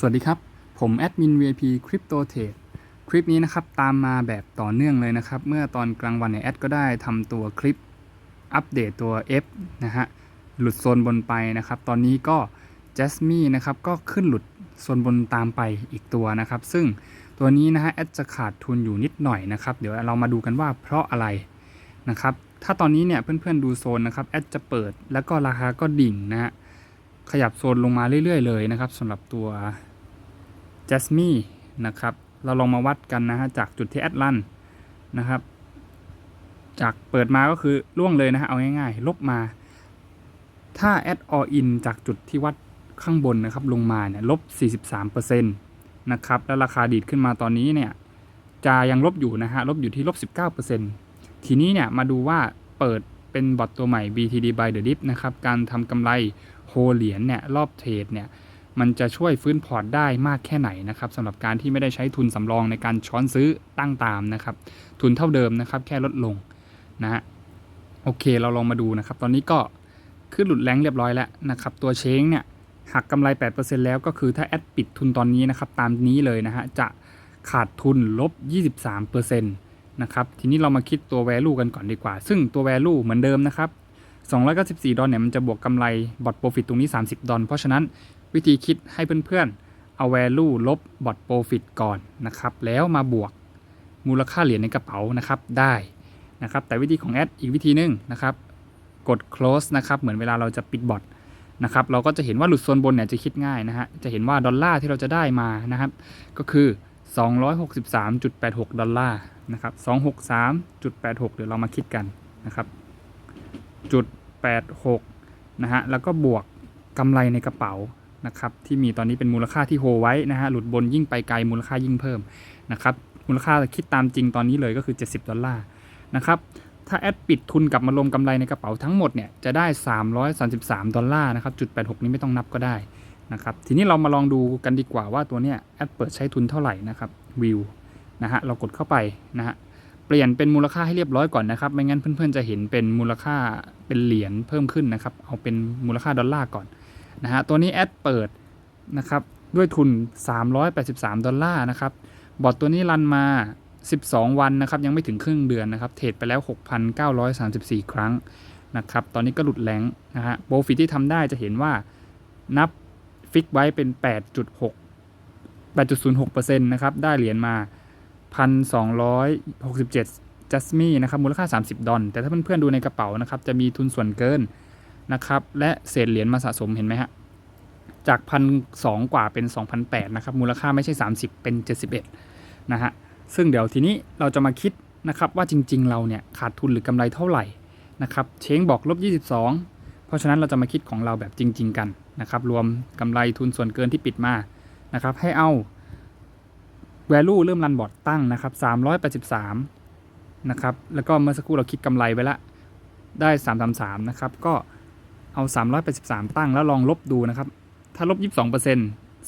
สวัสดีครับ ผมแอดมิน VIP Crypto Trade คลิปนี้นะครับ ตามมาแบบต่อเนื่องเลยนะครับ เมื่อตอนกลางวันเนี่ยแอดก็ได้ทำตัวคลิปอัปเดตตัว F นะฮะ หลุดโซนบนไปนะครับ ตอนนี้ก็ j a s m i n นะครับ ก็ขึ้นหลุดโซนบนตามไปอีกตัวนะครับ ซึ่งตัวนี้นะฮะแอดจะขาดทุนอยู่นิดหน่อยนะครับ เดี๋ยวเรามาดูกันว่าเพราะอะไรนะครับ ถ้าตอนนี้เนี่ยเพื่อนๆดูโซนนะครับแอดจะเปิดแล้วก็ราคาก็ดิ่งนะฮะ ขยับโซนลงมาเรื่อยๆเลยนะครับสำหรับตัว j a s m i n e นะครับ เราลองมาวัดกันนะฮะจากจุดที่แอดลันนะครับ จากเปิดมาก็คือล่วงเลยนะฮะเอาง่ายๆ ลบมา ถ้าแอดออินจากจุดที่วัดข้างบนนะครับลงมาเนี่ยลบ 43%นะครับ แล้วราคาดีดขึ้นมาตอนนี้เนี่ยจะยังลบอยู่นะฮะลบอยู่ที่ลบ 19%ทีนี้เนี่ยมาดูว่าเปิดเป็นบอทตัวใหม่ BTD by the dip นะครับ การทำกำไร เหรียญเนี่ยรอบเทรดเนี่ยมันจะช่วยฟื้นพอร์ตได้มากแค่ไหนนะครับสำหรับการที่ไม่ได้ใช้ทุนสำรองในการช้อนซื้อตั้งตามนะครับ ทุนเท่าเดิมนะครับ แค่ลดลงนะฮะโอเคเราลองมาดูนะครับ ตอนนี้ก็ขึ้นหลุดแรงเรียบร้อยแล้วนะครับ ตัวเช้งเนี่ยหักกำไร 8%แล้วก็คือถ้าแอดปิดทุนตอนนี้นะครับ ตามนี้เลยนะฮะจะขาดทุนลบ 23%นะครับ ทีนี้เรามาคิดตัว value กันก่อนดีกว่า ซึ่งตัว value เหมือนเดิมนะครับ 294 ดอลเนี่ยมันจะบวกกำไรบอทโปรฟิตตรงนี้ 30 ดอลเพราะฉะนั้นวิธีคิดให้เพื่อนๆ เอา value ลบบอท profit ก่อนนะครับ แล้วมาบวกมูลค่าเหรียญในกระเป๋านะครับได้นะครับ แต่วิธีของแอดอีกวิธีหนึงนะครับ กด close นะครับเหมือนเวลาเราจะปิดบอทนะครับเราก็จะเห็นว่าหลุดโซนบนเนี่ยจะคิดง่ายนะฮะจะเห็นว่าดอลลาร์ที่เราจะได้มานะครับ ก็คือ 263.86 ดอลลาร์นะครับ263.86 เดี๋ยวเรามาคิดกันนะครับ จุด86 นะฮะ แล้วก็บวกกำไรในกระเป๋านะครับที่มีตอนนี้เป็นมูลค่าที่โฮไว้นะฮะหลุดบนยิ่งไปไกลมูลค่ายิ่งเพิ่มนะครับมูลค่าคิดตามจริงตอนนี้เลยก็คือ 70 ดอลลาร์นะครับถ้าแอดปิดทุนกลับมารวมกำไรในกระเป๋าทั้งหมดเนี่ยจะได้ 333 ดอลลาร์นะครับจุด86 นี้ไม่ต้องนับก็ได้นะครับทีนี้เรามาลองดูกันดีกว่าว่าตัวเนี้ยแอดเปิดใช้ทุนเท่าไหร่นะครับวิวนะฮะเรากดเข้าไปนะฮะ เปลี่ยนเป็นมูลค่าให้เรียบร้อยก่อนนะครับ ไม่งั้นเพื่อนๆจะเห็นเป็นมูลค่าเป็นเหรียญเพิ่มขึ้นนะครับ เอาเป็นมูลค่าดอลลาร์ก่อนนะฮะ ตัวนี้แอดเปิดนะครับด้วยทุน 383 ดอลลาร์นะครับ บอทตัวนี้รันมา 12 วันนะครับ ยังไม่ถึงครึ่งเดือนนะครับ เทรดไปแล้ว 6,934 ครั้งนะครับ ตอนนี้ก็หลุดแรงนะฮะ โบฟิตที่ทำได้จะเห็นว่านับฟิกไว้เป็น 8.6 8.06%นะครับ ได้เหรียญมา 1,267จัสมี่นะครับมูลค่า 30 ดอลแต่ถ้าเพื่อนๆดูในกระเป๋านะครับจะมีทุนส่วนเกินนะครับและเศษเหรียญมาสะสมเห็นไหมฮะจากพันสองกว่าเป็น 2,008นะครับมูลค่าไม่ใช่ 30 เป็น 71นะฮะซึ่งเดี๋ยวทีนี้เราจะมาคิดนะครับว่าจริง ๆ เราเนี่ยขาดทุนหรือกำไรเท่าไหร่นะครับเช้งบอกลบ 22 เพราะฉะนั้นเราจะมาคิดของเราแบบจริง ๆ กันนะครับรวมกำไรทุนส่วนเกินที่ปิดมานะครับให้เอา value เริ่มรันบอร์ดตั้งนะครับ383นะครับ แล้วก็เมื่อสักครู่เราคิดกำไรไว้ละได้ 333นะครับ ก็เอา 383 ตั้งแล้วลองลบดูนะครับ ถ้าลบ 22%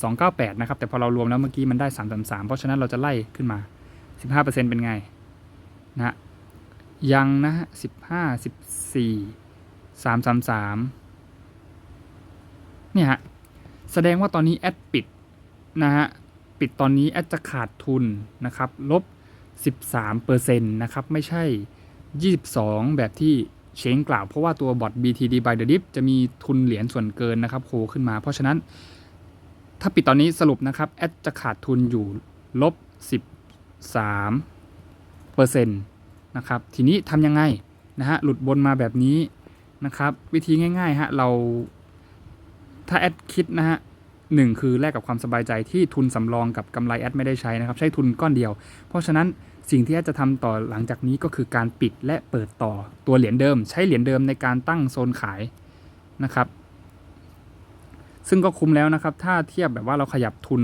298นะครับ แต่พอเรารวมแล้วเมื่อกี้มันได้ 333 เพราะฉะนั้นเราจะไล่ขึ้นมา 15%เป็นไงนะฮะยังนะฮะ15 14 333เนี่ยฮะ แสดงว่าตอนนี้แอดปิดนะฮะ ปิดตอนนี้แอดจะขาดทุนนะครับลบ 13%นะครับไม่ใช่ 22 แบบที่เชงกล่าวเพราะว่าตัวบอท BTD by the dip จะมีทุนเหรียญส่วนเกินนะครับโคขึ้นมา เพราะฉะนั้น ถ้าปิดตอนนี้สรุปนะครับแอดจะขาดทุนอยู่ลบ 13เปอร์เซ็นต์นะครับทีนี้ทำยังไงนะฮะหลุดบนมาแบบนี้นะครับ วิธีง่ายๆฮะเราถ้าแอดคิดนะฮะ หนึ่งคือแลกกับความสบายใจที่ทุนสำรองกับกำไรแอดไม่ได้ใช้นะครับ ใช้ทุนก้อนเดียว เพราะฉะนั้นสิ่งที่แอดจะทำต่อหลังจากนี้ก็คือการปิดและเปิดต่อตัวเหรียญเดิม ใช้เหรียญเดิมในการตั้งโซนขายนะครับ ซึ่งก็คุ้มแล้วนะครับ ถ้าเทียบแบบว่าเราขยับทุน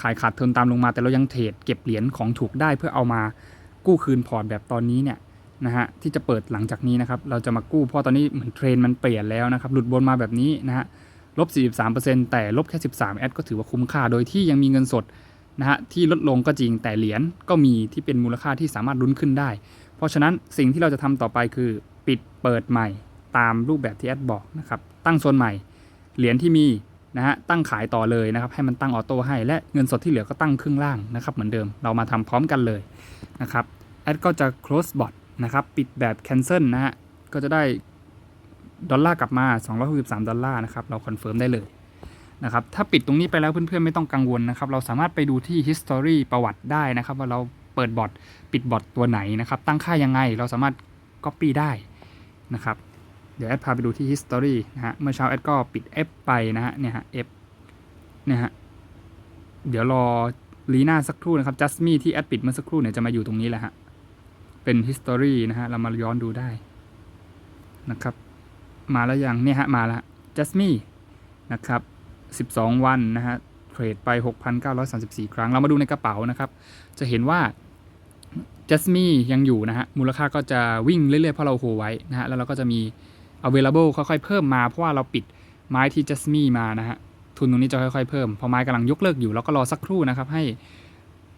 ขายขาดทุนตามลงมา แต่เรายังเทรดเก็บเหรียญของถูกได้เพื่อเอามากู้คืนพอร์ตแบบตอนนี้เนี่ยนะฮะที่จะเปิดหลังจากนี้นะครับ เราจะมากู้เพราะตอนนี้เหมือนเทรนมันเปลี่ยนแล้วนะครับ หลุดบนมาแบบนี้นะฮะ ลบ 43%แต่ลบแค่ 13 แอดก็ถือว่าคุ้มค่า โดยที่ยังมีเงินสดนะฮะที่ลดลงก็จริงแต่เหรียญก็มีที่เป็นมูลค่าที่สามารถลุ้นขึ้นได้ เพราะฉะนั้นสิ่งที่เราจะทำต่อไปคือปิดเปิดใหม่ตามรูปแบบที่แอดบอกนะครับตั้งโซนใหม่ เหรียญที่มีนะฮะตั้งขายต่อเลยนะครับให้มันตั้งออโต้ให้และเงินสดที่เหลือก็ตั้งครึ่งล่างนะครับเหมือนเดิมเรามาทำพร้อมกันเลยนะครับแอดก็จะ close bot นะครับปิดแบบ cancel นะฮะก็จะได้ ดอลลาร์กลับมา 263 ดอลลาร์นะครับ เราคอนเฟิร์มได้เลยนะครับ ถ้าปิดตรงนี้ไปแล้วเพื่อนๆ ไม่ต้องกังวลนะครับ เราสามารถไปดูที่ history ประวัติได้นะครับ ว่าเราเปิดบอทปิดบอทตัวไหนนะครับ ตั้งค่ายังไง เราสามารถ copy ได้นะครับ เดี๋ยวแอดพาไปดูที่ history นะฮะ เมื่อเช้าแอดก็ปิด F ไปนะฮะ เนี่ยฮะ F เนี่ยฮะ เดี๋ยวรอลีน่าสักครู่นะครับ just me ที่แอดปิดเมื่อสักครู่เนี่ยจะมาอยู่ตรงนี้แหละฮะ เป็น history นะฮะ เรามาย้อนดูได้นะครับ มาแล้วยังเนี่ยฮะมาแล้ว just me นะครับ 12 วันนะฮะเทรดไป 6,934 ครั้ง เรามาดูในกระเป๋านะครับ จะเห็นว่า j a s m i ยังอยู่นะฮะ มูลค่าก็จะวิ่งเรื่อยๆ เพราะเราโฮไว้นะฮะ แล้วเราก็จะมี available ค่อยๆ เพิ่มมาเพราะว่าเราปิดไม้ที่ j a s m i มานะฮะ ทุนตรงนี้จะค่อยๆ เพิ่ม พอไม้กำลังยกเลิกอยู่เราก็รอสักครู่นะครับ ให้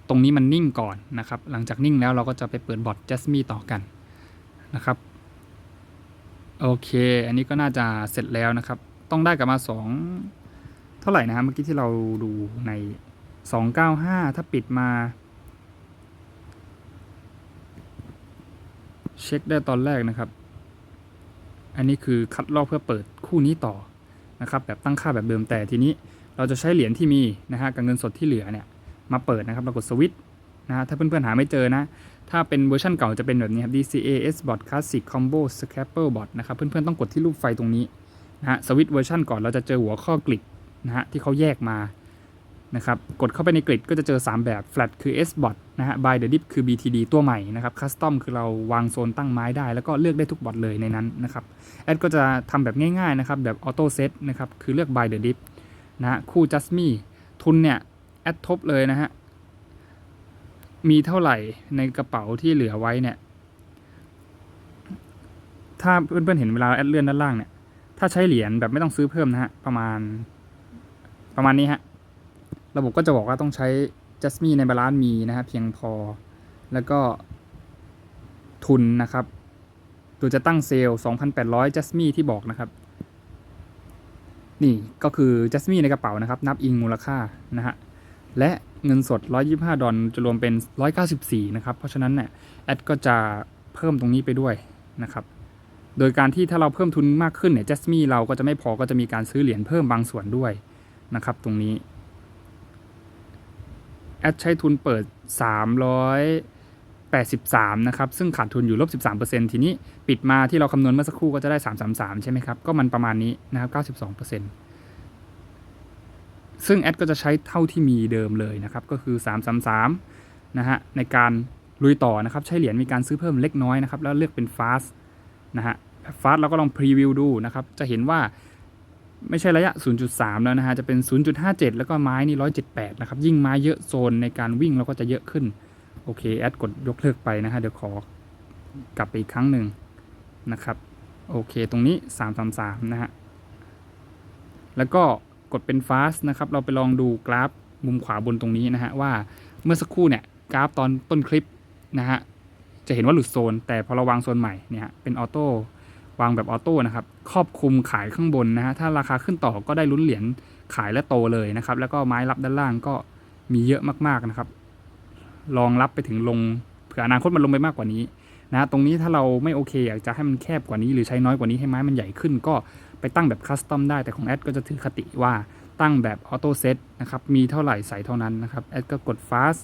ตรงนี้มันนิ่งก่อนนะครับ หลังจากนิ่งแล้วเราก็จะไปเปิดบอท j a s m i ต่อกันนะครับ โอเค อันนี้ก็น่าจะเสร็จแล้วนะครับ ต้องได้กลับมา 2 เท่าไหร่นะเมื่อกี้ที่เราดูใน 295 ถ้าปิดมา เช็คได้ตอนแรกนะครับ อันนี้คือคัดลอกเพื่อเปิดคู่นี้ต่อนะครับ แบบตั้งค่าแบบเดิมแต่ทีนี้เราจะใช้เหรียญที่มีนะฮะกับเงินสดที่เหลือเนี่ยมาเปิดนะครับเรากดสวิตช์นะฮะถ้าเพื่อนๆหาไม่เจอนะ ถ้าเป็นเวอร์ชันเก่าจะเป็นแบบนี้ครับ DCA S bot Classic Combo Scalper bot นะครับเพื่อนๆต้องกดที่รูปไฟตรงนี้นะฮะสวิตช์เวอร์ชันก่อนเราจะเจอหัวข้อกลิดนะฮะที่เขาแยกมานะครับกดเข้าไปในกริดก็จะเจอ 3 แบบ flat คือ S bot นะฮะ by the dip คือ BTD ตัวใหม่นะครับ custom คือเราวางโซนตั้งไม้ได้ แล้วก็เลือกได้ทุกบอทเลยในนั้นนะครับแอดก็จะทำแบบง่ายๆนะครับแบบ auto set นะครับ คือเลือก by the dip นะฮะคู่ just me ทุนเนี่ย แอดทบเลยนะฮะ มีเท่าไหร่ในกระเป๋าที่เหลือไว้เนี่ย ถ้าเพื่อนๆเห็นเวลาแอดเลื่อนด้านล่างเนี่ย ถ้าใช้เหรียญแบบไม่ต้องซื้อเพิ่มนะฮะ ประมาณ ประมาณนี้ฮะ ระบบก็จะบอกว่าต้องใช้ just me ในบาลานซ์มีนะฮะเพียงพอ แล้วก็ทุนนะครับตัวจะตั้งเซลล์ 2,800 just me ที่บอกนะครับ นี่ก็คือ just me ในกระเป๋านะครับ นับอิงมูลค่านะฮะ และ เงินสด 125 ดอลจะรวมเป็น 194 นะครับ เพราะฉะนั้นเนี่ยแอดก็จะเพิ่มตรงนี้ไปด้วยนะครับ โดยการที่ถ้าเราเพิ่มทุนมากขึ้นเนี่ย just me เราก็จะไม่พอก็จะมีการซื้อเหรียญเพิ่มบางส่วนด้วยนะครับตรงนี้แอดใช้ทุนเปิด 383 นะครับ ซึ่งขาดทุนอยู่ลบ 13%ทีนี้ปิดมาที่เราคำนวณเมื่อสักครู่ก็จะได้ 333 ใช่ไหมครับ ก็มันประมาณนี้นะครับ 92% ซึ่งแอดก็จะใช้เท่าที่มีเดิมเลยนะครับ ก็คือ 333 นะฮะ ในการลุยต่อนะครับ ใช้เหรียญมีการซื้อเพิ่มเล็กน้อยนะครับ แล้วเลือกเป็น fast นะฮะ fast เราก็ลองพรีวิวดูนะครับ จะเห็นว่าไม่ใช่ระยะ 0.3 แล้วนะฮะ จะเป็น 0.57 แล้วก็ไม้นี่ 178 นะครับ ยิ่งไม้เยอะโซนในการวิ่งเราก็จะเยอะขึ้น โอเค แอดกดยกเลิกไปนะฮะ เดี๋ยวขอกลับไปอีกครั้งหนึ่งนะครับ โอเค ตรงนี้ 333 นะฮะ แล้วก็ กดเป็น fast นะครับ เราไปลองดูกราฟมุมขวาบนตรงนี้นะฮะว่าเมื่อสักครู่เนี่ยกราฟตอนต้นคลิปนะฮะจะเห็นว่าหลุดโซน แต่พอเราวางโซนใหม่เนี่ยเป็นออโต้วางแบบออโต้นะครับครอบคลุมขายข้างบนนะฮะถ้าราคาขึ้นต่อก็ได้ลุ้นเหรียญขายและโตเลยนะครับแล้วก็ไม้รับด้านล่างก็มีเยอะมากๆนะครับลองรับไปถึงลงเผื่ออนาคตมันลงไปมากกว่านี้นะฮะตรงนี้ถ้าเราไม่โอเคอยากจะให้มันแคบกว่านี้ หรือใช้น้อยกว่านี้ให้ไม้มันใหญ่ขึ้นก็ ไปตั้งแบบคัสตอมได้แต่ของแอดก็จะถือคติว่าตั้งแบบออโต้เซตนะครับ มีเท่าไหร่ใส่เท่านั้นนะครับแอดก็กด fast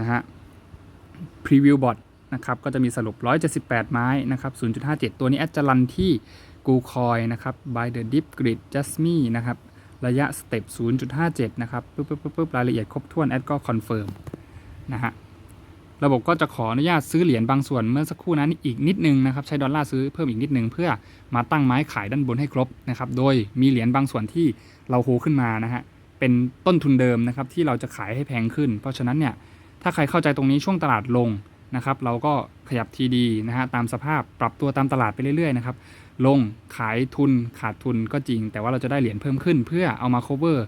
นะฮะ preview bot นะครับ ก็จะมีสรุป 178 ไม้นะครับ 0.57 ตัวนี้แอดจะรันที่ g o c o i นะครับ by the dip grid just me นะครับ ระยะสเต็ป0.57 นะครับปึ๊บปึ๊บปึ๊บปึ๊บรายละเอียดครบถ้วน แอดก็คอนเฟิร์มนะฮะ ระบบก็จะขออนุญาตซื้อเหรียญบางส่วนเมื่อสักครู่นั้นอีกนิดนึงนะครับใช้ดอลลาร์ซื้อเพิ่มอีกนิดนึงเพื่อมาตั้งไม้ขายด้านบนให้ครบนะครับโดยมีเหรียญบางส่วนที่เราโฮขึ้นมานะฮะเป็นต้นทุนเดิมนะครับที่เราจะขายให้แพงขึ้น เพราะฉะนั้นเนี่ยถ้าใครเข้าใจตรงนี้ช่วงตลาดลงนะครับเราก็ขยับทีดีนะฮะตามสภาพปรับตัวตามตลาดไปเรื่อยๆนะครับลงขายทุนขาดทุนก็จริง แต่ว่าเราจะได้เหรียญเพิ่มขึ้น เพื่อเอามา cover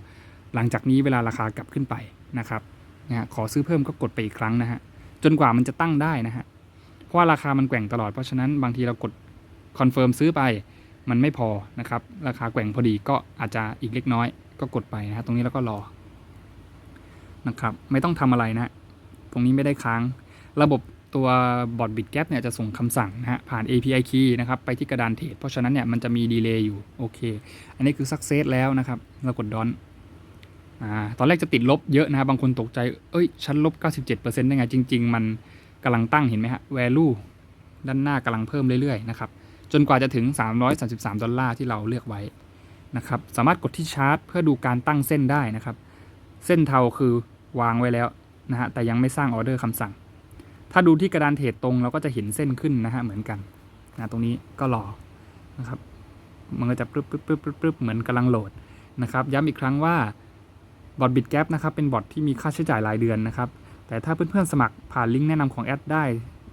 หลังจากนี้เวลาราคากลับขึ้นไปนะครับนะฮะขอซื้อเพิ่มก็กดไปอีกครั้งนะฮะ จนกว่ามันจะตั้งได้นะฮะ เพราะว่าราคามันแกว่งตลอด เพราะฉะนั้นบางทีเรากดคอนเฟิร์มซื้อไปมันไม่พอนะครับ ราคาแกว่งพอดีก็อาจจะอีกเล็กน้อย ก็กดไปนะฮะตรงนี้แล้วก็รอนะครับ ไม่ต้องทำอะไรนะ ตรงนี้ไม่ได้ค้าง ระบบตัวบอทบิตแก p เนี่ยจะส่งคำสั่งนะฮะผ่าน API key นะครับไปที่กระดานเทรดเพราะฉะนั้นเนี่ยมันจะมีดีเลย์อยู่ โอเค อันนี้คือ success แล้วนะครับเรากดดอน อ่าตอนแรกจะติดลบเยอะนะฮะบางคนตกใจ เอ้ย ฉันลบ 97%ได้ไง จริง ๆ มันกำลังตั้งเห็นไหมฮะ value ด้านหน้ากำลังเพิ่มเรื่อยๆนะครับ จนกว่าจะถึง 333 ดอลลาร์ที่เราเลือกไว้นะครับ สามารถกดที่ชาร์ตเพื่อดูการตั้งเส้นได้นะครับ เส้นเทาคือวางไว้แล้วนะฮะ แต่ยังไม่สร้างออเดอร์คำสั่ง ถ้าดูที่กระดานเทรดตรงเราก็จะเห็นเส้นขึ้นนะฮะเหมือนกันนะตรงนี้ก็รอนะครับ มันก็จะปึ๊บปึ๊บปึ๊บปึ๊บปึ๊บเหมือนกำลังโหลดนะครับ ย้ำอีกครั้งว่า บอทบิตแกนะครับเป็นบอทที่มีค่าใช้จ่ายรายเดือนนะครับ แต่ถ้าเพื่อนๆสมัครผ่านลิงก์แนะนำของแอดได้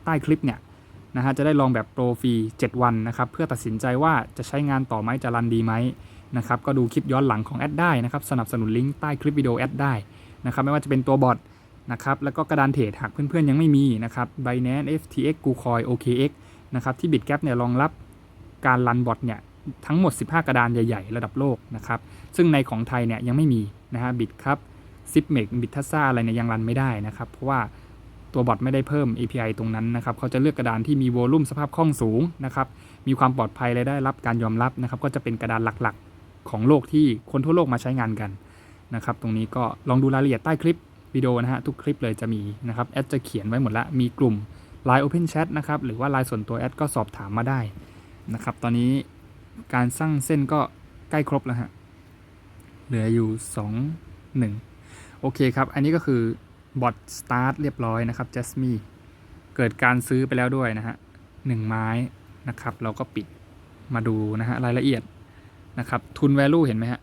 ใต้คลิปเนี่ยนะฮะจะได้ลองแบบโปรฟรี 7 วันนะครับเพื่อตัดสินใจว่าจะใช้งานต่อไหมจะรันดีไหมนะครับก็ดูคลิปย้อนหลังของแอดได้นะครับสนับสนุนลิงก์ใต้คลิปวิดีโอแอดได้นะครับไม่ว่าจะเป็นตัวบอทนะครับแล้วก็กระดานเทรดหากเพื่อนๆยังไม่มีนะครับ Binance FTX KuCoin OKX นะครับที่ BitGap เนี่ยรองรับการรันบอทเนี่ยทั้งหมด 15 กระดานใหญ่ ๆ ระดับโลกนะครับซึ่งในของไทยเนี่ยยังไม่มี นะฮะบิตครับซิปเมกบิตทัซ่าอะไรเนี่ยยังรันไม่ได้นะครับ เพราะว่าตัวบอทไม่ได้เพิ่ม API ตรงนั้นนะครับเขาจะเลือกกระดานที่มีโวลุ่มสภาพคล่องสูงนะครับมีความปลอดภัยและได้รับการยอมรับนะครับ ก็จะเป็นกระดานหลักๆ ของโลกที่คนทั่วโลกมาใช้งานกันนะครับ ตรงนี้ก็ลองดูรายละเอียดใต้คลิปวิดีโอนะฮะทุกคลิปเลยจะมีนะครับแอดจะเขียนไว้หมดละมีกลุ่ม Line Open Chat นะครับหรือว่า Line ส่วนตัวแอดก็สอบถามมาได้นะครับ ตอนนี้การสร้างเส้นก็ใกล้ครบแล้วฮะ เหลืออยู่ 2 1 โอเคครับ อันนี้ก็คือบอทสตาร์ทเรียบร้อยนะครับ Jasmine เกิดการซื้อไปแล้วด้วยนะฮะหนึ่งไม้นะครับ เราก็ปิดมาดูนะฮะรายละเอียดนะครับ ทุน value เห็นไหมฮะ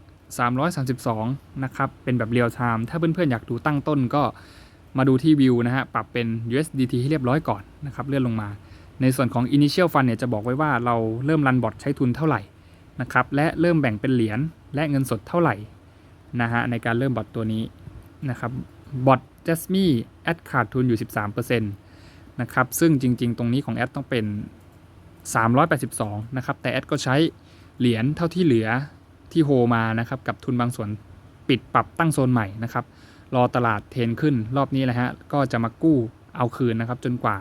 332 นะครับ เป็นแบบเรียลไทม์ถ้าเพื่อนๆ อยากดูตั้งต้นก็มาดูที่วิวนะฮะ ปรับเป็น USDT ให้เรียบร้อยก่อนนะครับ เลื่อนลงมา ในส่วนของ Initial Fund เนี่ยจะบอกไว้ว่าเราเริ่มรันบอทใช้ทุนเท่าไหร่นะครับ และเริ่มแบ่งเป็นเหรียญและเงินสดเท่าไหร่ นะฮะในการเริ่มบอทตัวนี้นะครับบอท Jasmine แอดขาดทุนอยู่ 13%นะครับซึ่งจริงๆ ตรงนี้ของแอดต้องเป็น 382 นะครับ แต่แอดก็ใช้เหรียญเท่าที่เหลือที่โฮมานะครับกับทุนบางส่วนปิดปรับตั้งโซนใหม่นะครับรอตลาดเทรนขึ้นรอบนี้แหละฮะก็จะมากู้เอาคืนนะครับจนกว่า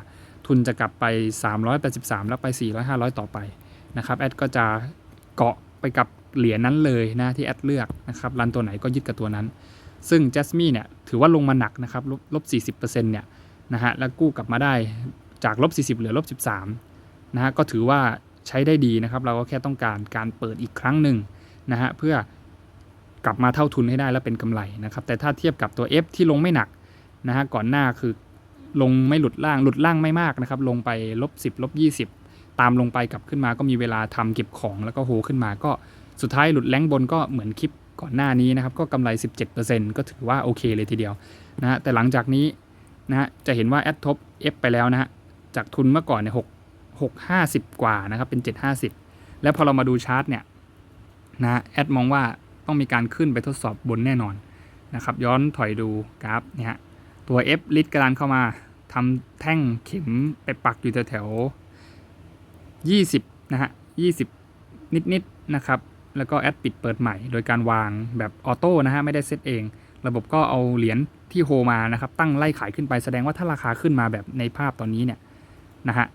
ทุนจะกลับไป 383 แล้วไป 400 500 ต่อไปนะครับแอดก็จะเกาะไปกับ เหรียญนั้นเลยนะที่แอดเลือกนะครับรันตัวไหนก็ยึดกับตัวนั้น ซึ่ง Jasmine เนี่ยถือว่าลงมาหนักนะครับลบลบ40%เนี่ยนะฮะแล้วกู้กลับมาได้จากลบ40 เหลือลบ13นะฮะก็ถือว่าใช้ได้ดีนะครับ เราก็แค่ต้องการการเปิดอีกครั้งหนึ่งนะฮะเพื่อกลับมาเท่าทุนให้ได้แล้วเป็นกำไรนะครับแต่ถ้าเทียบกับตัว F ที่ลงไม่หนักนะฮะก่อนหน้าคือลงไม่หลุดล่างหลุดล่างไม่มากนะครับลงไปลบ10ลบ20 ตามลงไปกลับขึ้นมาก็มีเวลาทำเก็บของแล้วก็โฮขึ้นมาก็ สุดท้ายหลุดแรงบนก็เหมือนคลิปก่อนหน้านี้นะครับก็กำไร 17%ก็ถือว่าโอเคเลยทีเดียวนะฮะแต่หลังจากนี้นะฮะจะเห็นว่าแอดทบ F ไปแล้วนะฮะจากทุนเมื่อก่อนเนี่ย6 6 50กว่านะครับเป็น750แล้วพอเรามาดูชาร์ตเนี่ยนะฮะแอดมองว่าต้องมีการขึ้นไปทดสอบบนแน่นอนนะครับย้อนถอยดูกราฟเนี่ยฮะตัว F ลิดกระดานเข้ามาทำแท่งเข็มไปปักอยู่แถวๆ20 นะฮะ 20 นิดๆนะครับ แล้วก็แอดปิดเปิดใหม่ โดยการวางแบบออโต้นะฮะไม่ได้เซตเอง ระบบก็เอาเหรียญที่โฮมานะครับตั้งไล่ขายขึ้นไปแสดงว่าถ้าราคาขึ้นมาแบบในภาพตอนนี้เนี่ยนะฮะ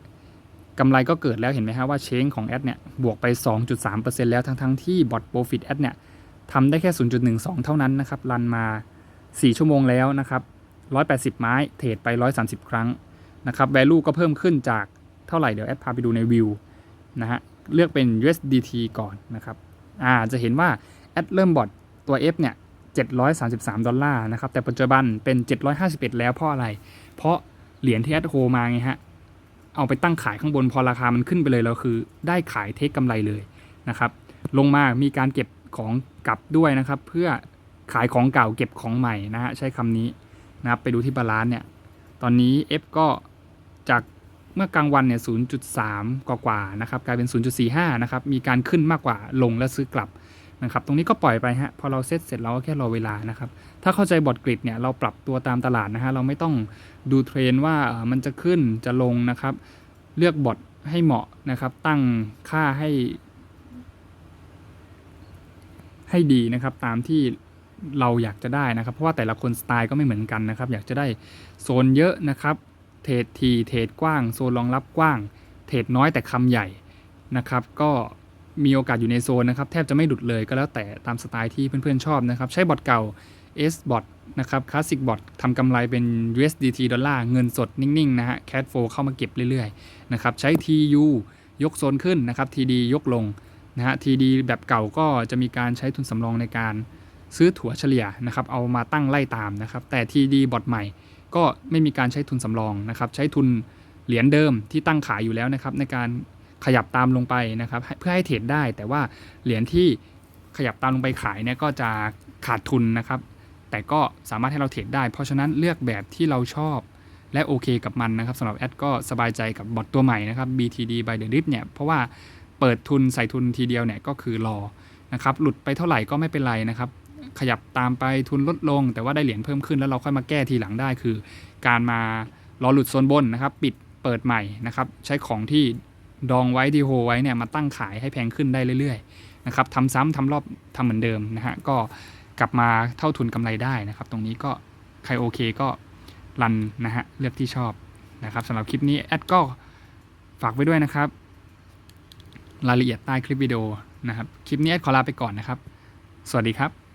กำไรก็เกิดแล้วเห็นไหมฮะว่าเชงของแอดเนี่ยบวกไป 2.3%แล้วทั้งๆทที่บอทโปรฟิตแอดเนี่ยทำได้แค่ 0.12 เท่านั้นนะครับรันมา 4 ชั่วโมงแล้วนะครับ 180 ไม้เทรดไป 130 ครั้งนะครับ value ก็เพิ่มขึ้นจากเท่าไหร่เดี๋ยวแอดพาไปดูในวิวนะฮะเลือกเป็น USDT ก่อนนะครับ อ่าจะเห็นว่าแอดเริ่มบอทตัว F เนี่ย 733 ดอลลาร์นะครับ แต่ปัจจุบันเป็น 751 แล้วเพราะอะไร เพราะเหรียญที่แอดโฮมาไงฮะ เอาไปตั้งขายข้างบนพอราคามันขึ้นไปเลยเราคือได้ขายเทคกำไรเลยนะครับ ลงมามีการเก็บของกลับด้วยนะครับ เพื่อขายของเก่าเก็บของใหม่นะฮะใช้คำนี้นะครับไปดูที่บาลานซ์เนี่ย ตอนนี้ F ก็จาก เมื่อกลางวันเนี่ย 0.3 กว่าๆนะครับกลายเป็น 0.45 นะครับ มีการขึ้นมากกว่าลงและซื้อกลับนะครับ ตรงนี้ก็ปล่อยไปฮะ พอเราเซตเสร็จเราก็แค่รอเวลานะครับ ถ้าเข้าใจบอทกริดเนี่ย เราปรับตัวตามตลาดนะฮะ เราไม่ต้องดูเทรนว่ามันจะขึ้นจะลงนะครับ เลือกบอทให้เหมาะนะครับ ตั้งค่าให้ ให้ดีนะครับ ตามที่เราอยากจะได้นะครับ เพราะว่าแต่ละคนสไตล์ก็ไม่เหมือนกันนะครับ อยากจะได้โซนเยอะนะครับ เทรดทีเทรดกว้างโซนรองรับกว้าง เทรดน้อยแต่คำใหญ่นะครับ ก็มีโอกาสอยู่ในโซนนะครับ แทบจะไม่ดุดเลยก็แล้วแต่ตามสไตล์ที่เพื่อนๆชอบนะครับ ใช้บอทเก่า S bot นะครับ Classic bot ทำกำไรเป็น USDT ดอลลาร์เงินสดนิ่งๆนะฮะ Cash flow เข้ามาเก็บเรื่อยๆนะครับใช้ TU ยกโซนขึ้นนะครับ TD ยกลงนะฮะ TD แบบเก่าก็จะมีการใช้ทุนสำรองในการซื้อถั่วเฉลี่ยนะครับ เอามาตั้งไล่ตามนะครับ แต่ TD บอทใหม่ ก็ไม่มีการใช้ทุนสำรองนะครับใช้ทุนเหรียญเดิมที่ตั้งขายอยู่แล้วนะครับในการขยับตามลงไปนะครับเพื่อให้เทรดได้ แต่ว่าเหรียญที่ขยับตามลงไปขายเนี่ยก็จะขาดทุนนะครับแต่ก็สามารถให้เราเทรดได้ เพราะฉะนั้นเลือกแบบที่เราชอบและโอเคกับมันนะครับสำหรับแอดก็สบายใจกับบอทตัวใหม่นะครับ BTD by the Rip เนี่ยเพราะว่าเปิดทุนใส่ทุนทีเดียวเนี่ยก็คือรอนะครับหลุดไปเท่าไหร่ก็ไม่เป็นไรนะครับ ขยับตามไปทุนลดลง แต่ว่าได้เหรียญเพิ่มขึ้นแล้วเราค่อยมาแก้ทีหลังได้คือ การมารอหลุดโซนบนนะครับ ปิดเปิดใหม่นะครับ ใช้ของที่ดองไว้ที่โฮไว้เนี่ยมาตั้งขายให้แพงขึ้นได้เรื่อยๆนะครับทำซ้ำทำรอบทำเหมือนเดิมนะฮะก็กลับมาเท่าทุนกำไรได้นะครับ ตรงนี้ก็ใครโอเคก็รันนะฮะเลือกที่ชอบนะครับสำหรับคลิปนี้แอดก็ฝากไว้ด้วยนะครับ รายละเอียดใต้คลิปวิดีโอนะครับ คลิปนี้แอดขอลาไปก่อนนะครับ สวัสดีครับ